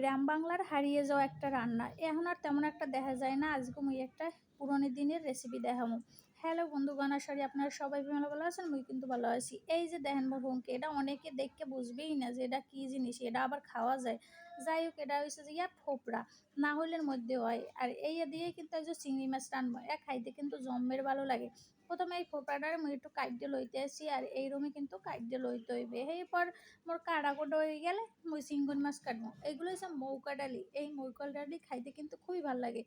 গ্রাম বাংলার হারিয়ে যাওয়া একটা রান্না। এখন আর তেমন একটা দেখা যায় না। আজকে মুই একটা পুরনো দিনের রেসিপি দেখাবো হ্যালো বন্ধু বন্ধুগণ আশারি আপনারা সবাই ভালো ভালো আছেন? মুই কিন্তু ভালো আছি। এই যে দেখেন বাবুকে এটা অনেকে দেখকে বুঝবেই না যে এটা কী জিনিস, এটা আবার খাওয়া যায়। যাই হোক, এটা হয়েছে যে ইয়া ফোপড়া, না হইলের মধ্যে হয়। আর এই দিয়ে কিন্তু যে চিংড়ি মাছ রানবো এ খাইতে কিন্তু জম্মের ভালো লাগে। প্রথমে এই ফোপড়াটারে মুই একটু কাইটে লইতে আসি, আর এই রুমে কিন্তু কাইটে লইতে হইবে। এরপর মোর কাড়া কোটা হয়ে গেলে মুই চিংড়ি মাছ কাটবো। এইগুলো হচ্ছে মৌকা ডালি। এই মৌকা ডালি খাইতে কিন্তু খুবই ভালো লাগে।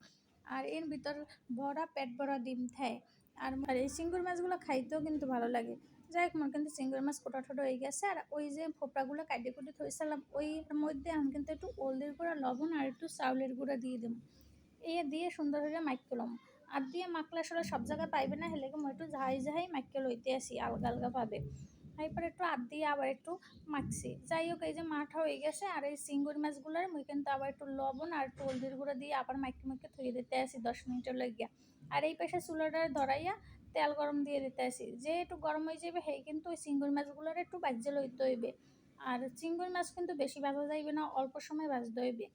আর এর ভিতর ভরা পেট ভরা ডিম থায় আর আর এই চিংড়ি মাছগুলো খাইতেও কিন্তু ভালো লাগে। যাই হোক আমার কিন্তু চিংড়ি মাছ কোটা ঠোটা হয়ে গেছে আর ওই যে ফোপড়াগুলো কাটে কুটে থইছিলাম ওই মধ্যে আমি কিন্তু একটু হলদির গুঁড়া, লবণ আর একটু চাউলের গুঁড়া দিয়ে দেবো এই দিয়ে সুন্দর করে মাইকলাম আর দিয়ে মাখলে আসলে সব জায়গায় পাইবে না হেলে মই একটু ঝাই ঝাই মাইকে লইতে আসি, আলগা আলগা ভাবে। এরপর একটু আদ দিয়ে আবার একটু মাখছি। যাই হোক এই যে মাঠা হয়ে গেছে আর এই চিংড়ি মাছগুলোর মুই কিন্তু আবার একটু লবণ আর একটু হলদির গুঁড়ো দিয়ে আবার মাইকে মাইকে থুয়ে দিতে আসি দশ মিনিটের লাগিয়া আর এই পাশে চুলাটা ধরাইয়া তেল গরম দিয়ে দিতে আসি। যে একটু গরম হয়ে যাবে সেই কিন্তু ওই চিংড়ি মাছগুলোর একটু বাজ্যে লইতে হইবে। আর চিংড়ি মাছ কিন্তু বেশি ভাজা যাইবে না, অল্প সময় ভাজতে হইবে।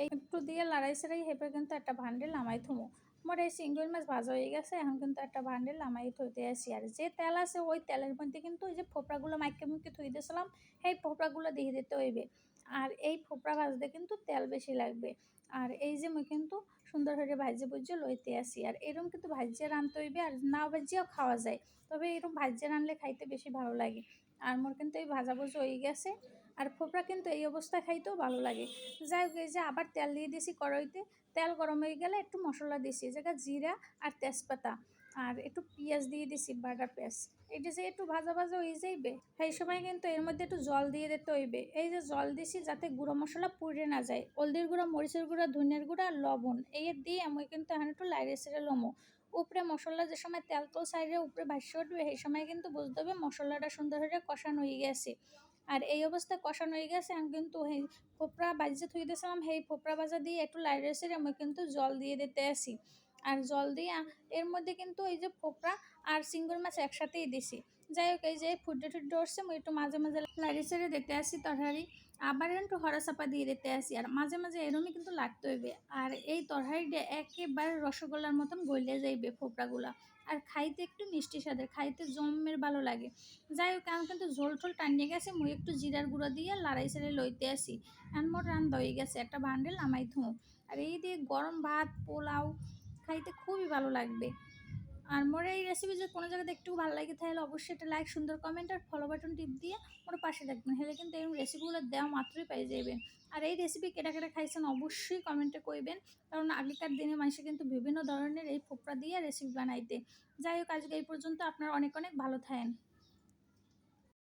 এই একটু দিয়ে লড়াই সেড়াই হেপে কিন্তু একটা ভান্ডেল নামাই থুমো। মোর এই চিংড়ি মাছ ভাজা হয়ে গেছে, এখন কিন্তু একটা ভান্ডেল নামাই থইতে আসি। আর যে তেল আছে, ওই তেলের মধ্যে কিন্তু ওই যে ফোপড়াগুলো মাইকে মুখে থুই দিয়েছিলাম, সেই ফোপড়াগুলো দিয়ে দিতে হইবে। আর এই ফোপড়া ভাজতে কিন্তু তেল বেশি লাগবে। আর এই যে মুই কিন্তু সুন্দর করে ভাজিয়ে ভুজিয়ে লইতে আসি। আর এরকম কিন্তু ভাজিয়ে রানতে হইবে, আর না ভাজিয়েও খাওয়া যায়। তবে এরকম ভাজিয়ে রানলে খাইতে বেশি ভালো লাগে। আর মোর কিন্তু এই ভাজা ভুজি হয়ে গেছে। আর ফোপড়া কিন্তু এই অবস্থায় খাইতেও ভালো লাগে। যাই হোক, এই যে আবার তেল দিয়ে দিয়েছি কড়াইতে। তেল গরম হয়ে গেলে একটু মশলা দিছি জায়গা জিরা আর তেজপাতা। আর একটু পেঁয়াজ দিয়ে দিছি, বাটার পেঁয়াজ এটা যে একটু ভাজা ভাজা হয়ে যাইবে, সেই সময় কিন্তু এর মধ্যে একটু জল দিয়ে দিতে হইবে। এই যে জল দিছি যাতে গুঁড়ো মশলা পুড়ে না যায়। হলদির গুঁড়া, মরিচের গুঁড়া, ধনিয়ার গুঁড়া আর লবণ, এই দিয়ে আমি কিন্তু এখন একটু লাইরে সেরে লমো। উপরে মশলা যে সময় তেল তো সাইডে উপরে ভাসিয়ে উঠবে, সেই সময় কিন্তু বুঝতে হবে মশলাটা সুন্দর হয়ে কষানো হয়ে গেছে। আর এই অবস্থায় কষানো হয়ে গেছে। আমি কিন্তু সেই ফোপড়া বাজিয়ে থুই দিয়েছিলাম। সেই ফোপড়া বাজা দিয়ে একটু লাইট আমি কিন্তু জল দিয়ে দিতে আসি। আর জল দিয়ে এর মধ্যে কিন্তু এই যে ফোপড়া আর চিংড়ি মাছ একসাথেই দিছি। যাই হোক, এই যে ফুটে টুটে উঠছে আমি একটু মাঝে মাঝে লাড়ি ছেড়ে দিতে আসি তরহারি। আবার একটু হরা চাপা দিয়ে দিতে আসি। আর মাঝে মাঝে এরমই কিন্তু লাগতে হইবে। আর এই তরকারিটা একেবারে রসগোল্লার মতন গলে যাইবে ফোপড়াগুলা। আর খাইতে একটু মিষ্টি স্বাদের, খাইতে জমের ভালো লাগে। যাই হোক আমি কিন্তু ঝোল ঠোল টানিয়ে গেছে, মুই একটু জিরার গুঁড়ো দিয়ে লাড়াই সেড়ে লইতে আসি। আর মোট রান্না হয়ে গেছে, একটা বান্ডেল আমাই থুঁ আর এই দিয়ে গরম ভাত, পোলাও খাইতে খুবই ভালো লাগবে। আর মোর এই রেসিপি যদি কোনো জায়গাতে একটু ভালো লাগে, তাহলে অবশ্যই একটা লাইক সুন্দর কমেন্ট আর ফলো বাটন টিপ দিয়ে মোর পাশে থাকবেন হলে কিন্তু এই রেসিপিগুলো দেওয়া মাত্রই পেয়ে যাবেন আর এই রেসিপি কেটা কেটা খাইছেন অবশ্যই কমেন্টে কইবেন। কারণ আগেকার দিনে মানুষে কিন্তু বিভিন্ন ধরনের এই ফোপড়া দিয়ে রেসিপি বানাইতে। যাই হোক, আজকে এই পর্যন্ত। আপনারা অনেক অনেক ভালো থাকেন।